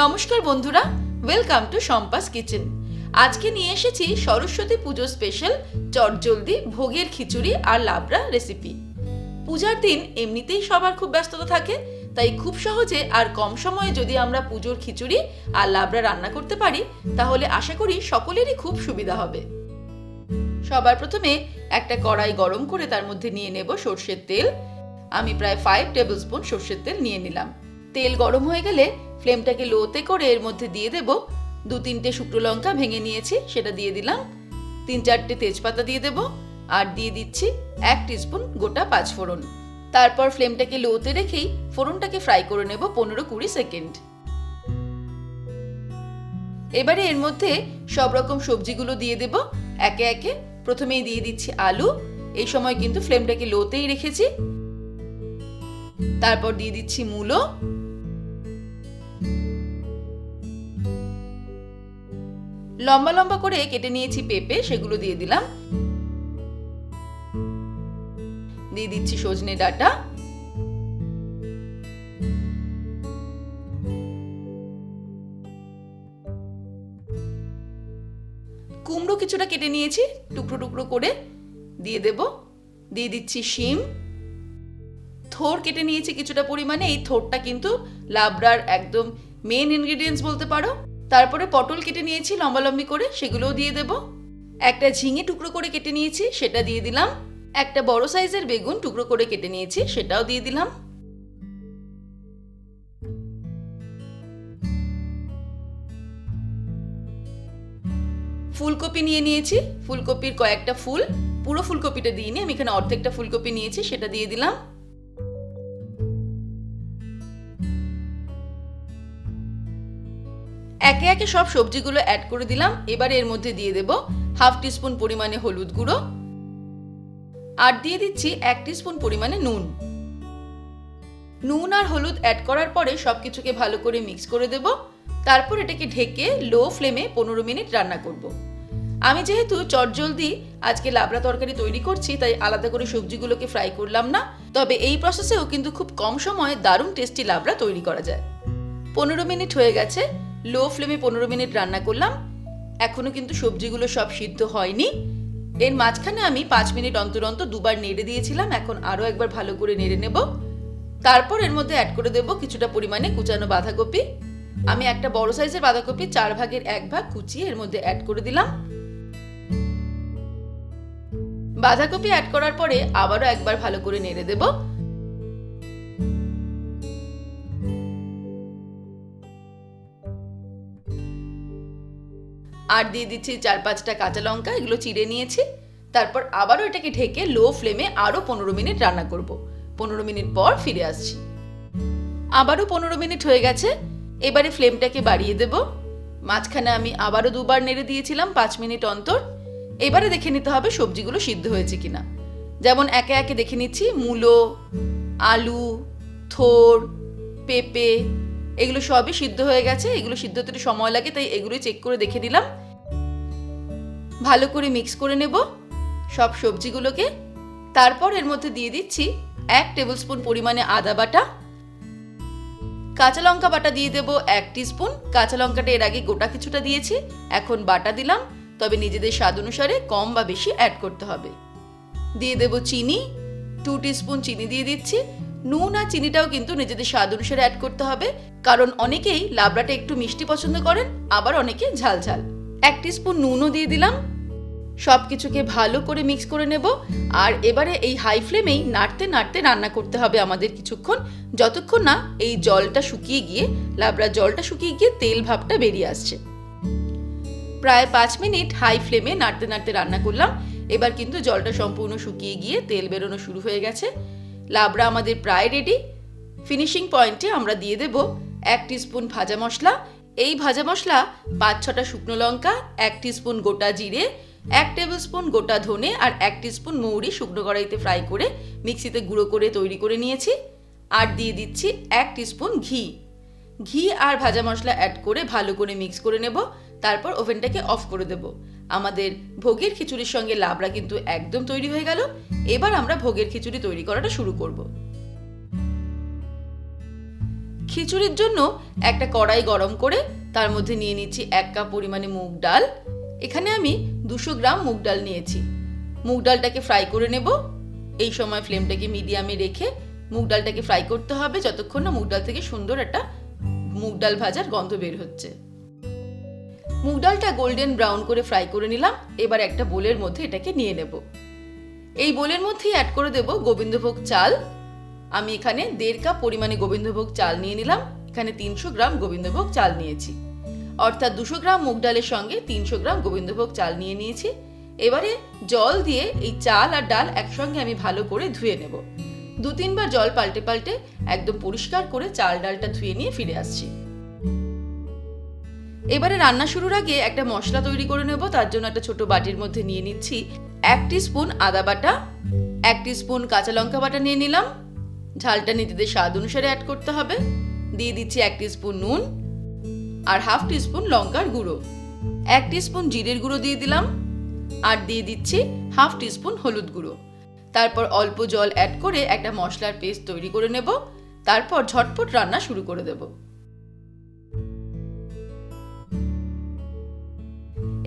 নমস্কার বন্ধুরা welcome to সম্পাস kitchen আজকে নিয়ে এসেছি সরস্বতী পুজো স্পেশাল চটজলদি ভোগের খিচুড়ি আর লাবড়া রেসিপি পূজার দিন এমনিতেই সবার খুব ব্যস্ততা থাকে, তাই খুব সহজে আর কম সময়ে যদি আমরা পুজোর খিচুড়ি আর লাবড়া রান্না করতে পারি, তাহলে আশা করি সকলেরই খুব সুবিধা হবে। সবার প্রথমে একটা কড়াই গরম করে তার মধ্যে নিয়ে নেব সর্ষের তেল। আমি প্রায় ফাইভ টেবিল স্পুন সর্ষের তেল নিয়ে নিলাম। তেল গরম হয়ে গেলে ফ্লেমটাকে লোতে করে এর মধ্যে দিয়ে দেব দু তিনটে শুকনো লঙ্কা ভেঙে নিয়েছি, সেটা দিয়ে দিলাম। তিন চারটে তেজপাতা দিয়ে দেব আর দিয়ে দিচ্ছি এক টিস্পুন গোটা পাঁচফোড়ন। তারপর ফ্লেমটাকে লোতে রেখেই ফোড়নটাকে ফ্রাই করে নেব পনেরো কুড়ি সেকেন্ড। এবারে এর মধ্যে সব রকম সবজিগুলো দিয়ে দেব। একে একে প্রথমেই দিয়ে দিচ্ছি আলু। এই সময় কিন্তু ফ্লেমটাকে লোতেই রেখেছি। তারপর দিয়ে দিচ্ছি মূলো। লম্বা লম্বা করে কেটে নিয়েছি পেঁপে, সেগুলো দিয়ে দিলাম। দিয়ে দিচ্ছি সজনে ডাটা। কুমড়ো কিছুটা কেটে নিয়েছি, টুকরো টুকরো করে দিয়ে দেব। দিয়ে দিচ্ছি শিম। থোর কেটে নিয়েছি কিছুটা পরিমাণে, এই থোরটা কিন্তু লাবড়ার একদম মেন ইনগ্রেডিয়েন্টস বলতে পারো। তারপরে পটল কেটে নিয়েছি, লম্বা লম্বি করে, সেগুলোও দিয়ে দেব। একটা ঝিঙে টুকরো করে কেটে নিয়েছি, সেটা দিয়ে দিলাম। একটা বড় সাইজের বেগুন টুকরো করে কেটে নিয়েছি, সেটাও দিয়ে দিলাম। ফুলকপি নিয়ে নিয়েছি, ফুলকপির কয়েকটা ফুল। পুরো ফুলকপিটা দিইনি, আমি এখানে অর্ধেকটা ফুলকপি নিয়েছি, সেটা দিয়ে দিলাম। একে একে সব সবজিগুলো অ্যাড করে দিলাম। এবারে এর মধ্যে দিয়ে দেব হাফ টিস্পুন পরিমাণে হলুদ গুঁড়ো আর দিয়ে দিচ্ছি এক টিস্পুন পরিমাণে নুন। নুন আর হলুদ অ্যাড করার পরে সব কিছুকে ভালো করে মিক্স করে দেব। তারপর এটাকে ঢেকে লো ফ্লেমে পনেরো মিনিট রান্না করব। আমি যেহেতু চটজলদি আজকে লাবড়া তরকারি তৈরি করছি, তাই আলাদা করে সবজিগুলোকে ফ্রাই করলাম না। তবে এই প্রসেসেও কিন্তু খুব কম সময়ে দারুণ টেস্টি লাবড়া তৈরি করা যায়। পনেরো মিনিট হয়ে গেছে। লো ফ্লেমে পনেরো মিনিট রান্না করলাম। এখনও কিন্তু সবজিগুলো সব সিদ্ধ হয়নি। এর মাঝখানে আমি পাঁচ মিনিট অন্তর অন্তর দুবার নেড়ে দিয়েছিলাম। এখন আরও একবার ভালো করে নেড়ে নেব। তারপর এর মধ্যে অ্যাড করে দেব কিছুটা পরিমাণে কুচানো বাঁধাকপি। আমি একটা বড় সাইজের বাঁধাকপি চার ভাগের এক ভাগ কুচিয়ে এর মধ্যে অ্যাড করে দিলাম। বাঁধাকপি অ্যাড করার পরে আবারও একবার ভালো করে নেড়ে দেব। আর দিয়ে দিচ্ছি চার পাঁচটা কাঁচা লঙ্কা, এগুলো চিড়ে নিয়েছি। তারপর আবারও এটাকে ঢেকে লো ফ্লেমে আরও পনেরো মিনিট রান্না করব। পনেরো মিনিট পর ফিরে আসছি। আবারও পনেরো মিনিট হয়ে গেছে, এবারে ফ্লেমটাকে বাড়িয়ে দেব। মাঝখানে আমি আবারও দুবার নেড়ে দিয়েছিলাম পাঁচ মিনিট অন্তর। এবারে দেখে নিতে হবে সবজিগুলো সিদ্ধ হয়েছে কিনা। যেমন একে একে দেখে নিচ্ছি, মূলো, আলু, থোর, পেঁপে, এগুলো সবই সিদ্ধ হয়ে গেছে। এগুলো সিদ্ধ হতে সময় লাগে, তাই এগুলোই চেক করে দেখে দিলাম ভালো করে মিক্স করে নেব। সব সবজিগুলোকে। তারপর এর মধ্যে দিয়ে দিচ্ছি এক টেবিল স্পুন পরিমাণে আদা বাটা। কাঁচা লঙ্কা বাটা দিয়ে দেব এক স্পুন কাঁচা লঙ্কাটা এর আগে গোটা কিছুটা দিয়েছি। এখন বাটা দিলাম। তবে নিজেদের স্বাদ অনুসারে কম বা বেশি অ্যাড করতে হবে। দিয়ে দেব চিনি। টু স্পুন চিনি দিয়ে দিচ্ছি। নুন আর চিনিটাও কিন্তু নিজেদের স্বাদ অনুসারে অ্যাড করতে হবে। কারণ অনেকেই লাবড়াটা একটু মিষ্টি পছন্দ করেন, আবার অনেকে ঝাল ঝাল এক স্পুন নুনও দিয়ে দিলাম। সব কিছুকে ভালো করে মিক্স করে নেব। আর এবারে এই হাই ফ্লেমেই নাড়তে নাড়তে রান্না করতে হবে আমাদের কিছুক্ষণ। যতক্ষণ না এই জলটা শুকিয়ে গিয়ে, লাবড়ার জলটা শুকিয়ে গিয়ে তেল ভাবটা বেরিয়ে আসছে। প্রায় পাঁচ মিনিট হাই ফ্লেমে নাড়তে নাড়তে রান্না করলাম। এবার কিন্তু জলটা সম্পূর্ণ শুকিয়ে গিয়ে তেল বেরোনো শুরু হয়ে গেছে। লাবড়া আমাদের প্রায় রেডি ফিনিশিং পয়েন্টে আমরা দিয়ে দেব এক স্পুন ভাজা মশলা এই ভাজা মশলা পাঁচ ছটা শুকনো লঙ্কা, এক স্পুন গোটা জিরে, এক টেবিল স্পুন গোটা ধনে আর এক স্পুন মৌরি শুকনো কড়াইতে ফ্রাই করে মিক্সিতে গুঁড়ো করে তৈরি করে নিয়েছি। আর দিয়ে দিচ্ছি এক স্পুন ঘি। ঘি আর ভাজা মশলা অ্যাড করে ভালো করে মিক্স করে নেব, তারপর ওভেনটাকে অফ করে দেব। আমাদের ভোগের খিচুড়ির সঙ্গে লাবড়া কিন্তু একদম তৈরি হয়ে গেল। এবার আমরা ভোগের খিচুড়ি তৈরি করাটা শুরু করব। খিচুড়ির জন্য একটা কড়াই গরম করে তার মধ্যে নিয়ে নিচ্ছি এক কাপ পরিমাণে মুগ ডাল। এখানে আমি দুশো গ্রাম মুগ ডাল নিয়েছি। মুগ ডালটাকে ফ্রাই করে নেব। এই সময় ফ্লেমটাকে মিডিয়ামে রেখে মুগ ডালটাকে ফ্রাই করতে হবে যতক্ষণ না মুগ ডাল থেকে সুন্দর একটা মুগ ডাল ভাজার গন্ধ বের হচ্ছে। মুগ ডালটা গোল্ডেন ব্রাউন করে ফ্রাই করে নিলাম। এবার একটা বোলের মধ্যে এটাকে নিয়ে নেব। এই বোলের মধ্যেই অ্যাড করে দেব গোবিন্দভোগ চাল। আমি এখানে দেড় কাপ পরিমাণে গোবিন্দভোগ চাল নিয়ে নিলাম। এখানে তিনশো গ্রাম গোবিন্দভোগ চাল নিয়েছি। অর্থাৎ দুশো গ্রাম মুগ ডালের সঙ্গে তিনশো গ্রাম গোবিন্দভোগ চাল নিয়ে নিয়েছি। এবারে জল দিয়ে এই চাল আর ডাল একসঙ্গে আমি ভালো করে ধুয়ে নেব। দু তিনবার জল পাল্টে পাল্টে একদম পরিষ্কার করে চাল ডালটা ধুয়ে নিয়ে ফিরে আসছি। এবারে রান্না শুরুর আগে একটা মশলা তৈরি করে নেব। তার জন্য একটা ছোট বাটির মধ্যে নিয়ে নিচ্ছি এক স্পুন আদা বাটা, এক স্পুন কাঁচা লঙ্কা বাটা নিয়ে নিলাম। ঝালটা নিজেদের স্বাদ অনুসারে অ্যাড করতে হবে। দিয়ে দিচ্ছি এক স্পুন নুন আর হাফ স্পুন লঙ্কার গুঁড়ো। এক স্পুন জিরের গুঁড়ো দিয়ে দিলাম আর দিয়ে দিচ্ছি হাফ স্পুন হলুদ গুঁড়ো। তারপর অল্প জল অ্যাড করে একটা মশলার পেস্ট তৈরি করে নেব। তারপর ঝটপট রান্না শুরু করে দেবো।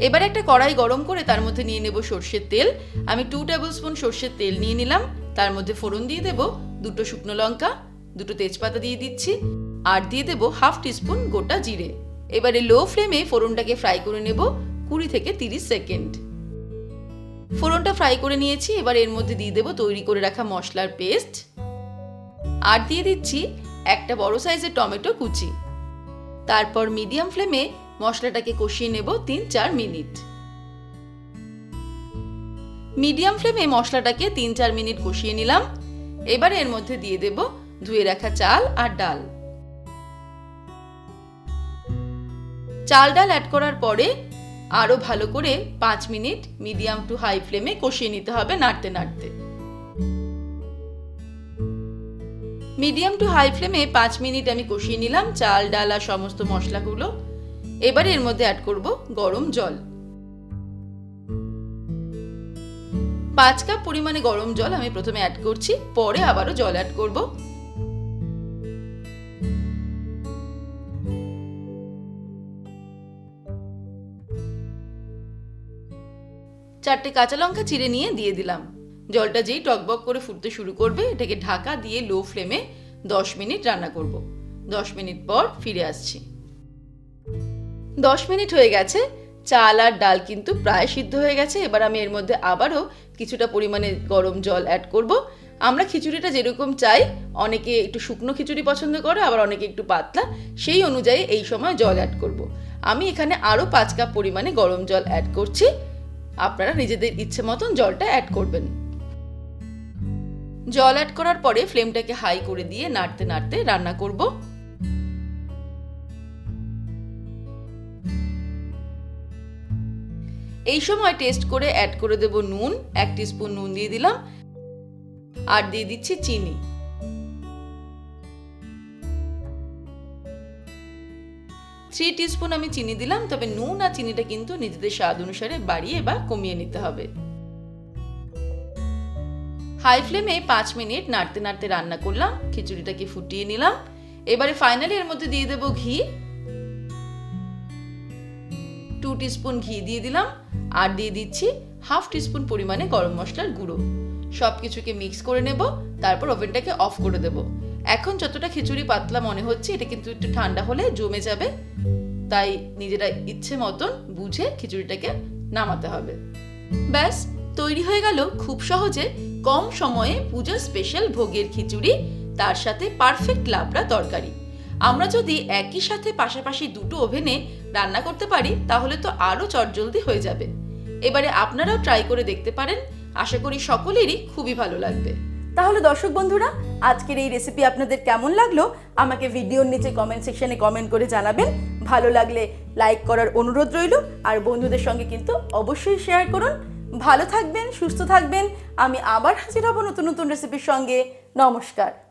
এবার একটা কড়াই গরম করে তার মধ্যে নিয়ে নেব সর্ষের তেল। আমি টু টেবিল স্পুন সর্ষের তেল নিয়ে নিলাম। তার মধ্যে ফোড়ন দিয়ে দেব দুটো শুকনো লঙ্কা, দুটো তেজপাতা দিয়ে দিচ্ছি, আর দিয়ে দেব হাফ টিস্পুন গোটা জিরে। এবারে লো ফ্লেমে ফোড়নটাকে ফ্রাই করে নেব কুড়ি থেকে তিরিশ সেকেন্ড। ফোড়নটা ফ্রাই করে নিয়েছি, এবার এর মধ্যে দিয়ে দেব তৈরি করে রাখা মশলার পেস্ট। আর দিয়ে দিচ্ছি একটা বড় সাইজের টমেটো কুচি। তারপর মিডিয়াম ফ্লেমে মশলাটাকে কষিয়ে নেব তিন চার মিনিট। মিডিয়াম ফ্লেমে মশলাটাকে তিন চার মিনিট কষিয়ে নিলাম। এবার এর মধ্যে দিয়ে দেব ধুয়ে রাখা চাল আর ডাল। চাল ডাল অ্যাড করার পরে আরও ভালো করে পাঁচ মিনিট মিডিয়াম টু হাই ফ্লেমে কষিয়ে নিতে হবে নাড়তে নাড়তে। মিডিয়াম টু হাই ফ্লেমে পাঁচ মিনিট আমি কষিয়ে নিলাম চাল, ডাল আর সমস্ত মশলাগুলো। এবার এর মধ্যে অ্যাড করব গরম জল। পাঁচ কাপ পরিমাণে গরম জল আমি প্রথমে অ্যাড করছি, পরে আবারও জল অ্যাড করব। চারটে কাঁচা লঙ্কা চিড়ে নিয়ে দিয়ে দিলাম। জলটা যেই টকবক করে ফুটতে শুরু করবে, এটাকে ঢাকা দিয়ে লো ফ্লেমে দশ মিনিট রান্না করব। দশ মিনিট পর ফিরে আসছি। দশ মিনিট হয়ে গেছে, চাল আর ডাল কিন্তু প্রায় সিদ্ধ হয়ে গেছে, এবার আমি এর মধ্যে আবারও কিছুটা পরিমাণে গরম জল অ্যাড করব। আমরা খিচুড়িটা যেরকম চাই, অনেকে একটু শুকনো খিচুড়ি পছন্দ করে, আবার অনেকে একটু পাতলা, সেই অনুযায়ী এই সময় জল অ্যাড করব। আমি এখানে আরও পাঁচ কাপ পরিমাণে গরম জল অ্যাড করছি। আপনারা নিজেদের ইচ্ছে মতন জলটা অ্যাড করবেন। জল অ্যাড করার পরে ফ্লেমটাকে হাই করে দিয়ে নাড়তে নাড়তে রান্না করব। এই সময় টেস্ট করে অ্যাড করে দেব নুন, এক স্পুন নুন দিয়ে দিলাম। আর দিয়ে দিচ্ছি চিনি। থ্রি টিস্পুন আমি চিনি দিলাম, তবে নুন আর চিনিটা কিন্তু নিজেদের স্বাদ অনুসারে বাড়িয়ে বা কমিয়ে নিতে হবে। হাই ফ্লেমে পাঁচ মিনিট নাড়তে নাড়তে রান্না করলাম, খিচুড়িটাকে ফুটিয়ে নিলাম। এবারে ফাইনালি এর মধ্যে দিয়ে দেবো ঘি। টু টিস্পুন ঘি দিয়ে দিলাম, আর দিয়ে দিচ্ছি হাফ টিস্পুন পরিমাণে গরম মশলার গুঁড়ো। সব কিছুকে মিক্স করে নেব, তারপর ওভেনটাকে অফ করে দেব। এখন যতটা খিচুড়ি পাতলা মনে হচ্ছে, এটা কিন্তু একটু ঠান্ডা হলে জমে যাবে। তাই নিজেরা ইচ্ছে মতন বুঝে খিচুড়িটাকে নামাতে হবে। ব্যাস, তৈরি হয়ে গেল খুব সহজে কম সময়ে পুজোর স্পেশাল ভোগের খিচুড়ি, তার সাথে পারফেক্ট লাবড়া তরকারি। আমরা যদি একই সাথে পাশাপাশি দুটো ওভেনে রান্না করতে পারি, তাহলে তো আরও চটজলদি হয়ে যাবে। এবারে আপনারাও ট্রাই করে দেখতে পারেন। আশা করি সকলেরই খুবই ভালো লাগবে। তাহলে দর্শক বন্ধুরা, আজকের এই রেসিপি আপনাদের কেমন লাগল? আমাকে ভিডিওর নিচে কমেন্ট সেকশনে কমেন্ট করে জানাবেন। ভালো লাগলে লাইক করার অনুরোধ রইল। আর বন্ধুদের সঙ্গে কিন্তু অবশ্যই শেয়ার করুন। ভালো থাকবেন, সুস্থ থাকবেন। আমি আবার হাজির হব নতুন নতুন রেসিপির সঙ্গে। নমস্কার।